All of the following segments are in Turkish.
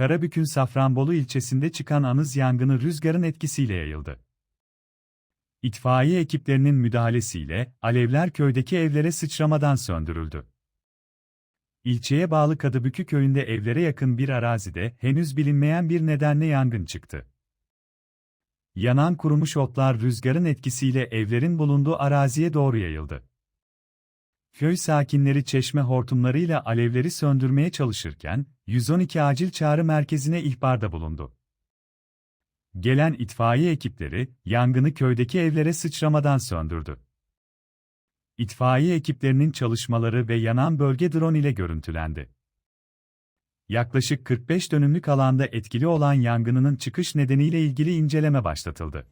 Karabük'ün Safranbolu ilçesinde çıkan anız yangını rüzgarın etkisiyle yayıldı. İtfaiye ekiplerinin müdahalesiyle alevler köydeki evlere sıçramadan söndürüldü. İlçeye bağlı Kadıbükü köyünde evlere yakın bir arazide henüz bilinmeyen bir nedenle yangın çıktı. Yanan kurumuş otlar rüzgarın etkisiyle evlerin bulunduğu araziye doğru yayıldı. Köy sakinleri çeşme hortumlarıyla alevleri söndürmeye çalışırken, 112 acil çağrı merkezine ihbarda bulundu. Gelen itfaiye ekipleri, yangını köydeki evlere sıçramadan söndürdü. İtfaiye ekiplerinin çalışmaları ve yanan bölge drone ile görüntülendi. Yaklaşık 45 dönümlük alanda etkili olan yangınının çıkış nedeniyle ilgili inceleme başlatıldı.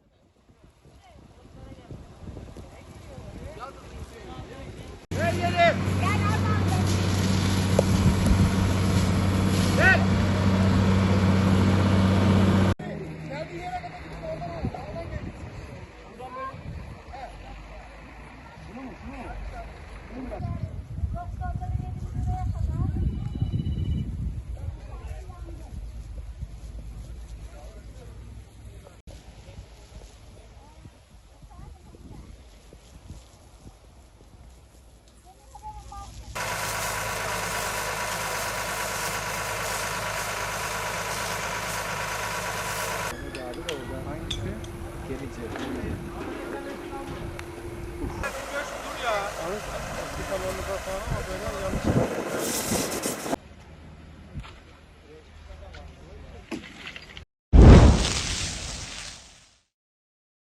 Dur ya. Bir tamamlık falan ama böyle yanlış.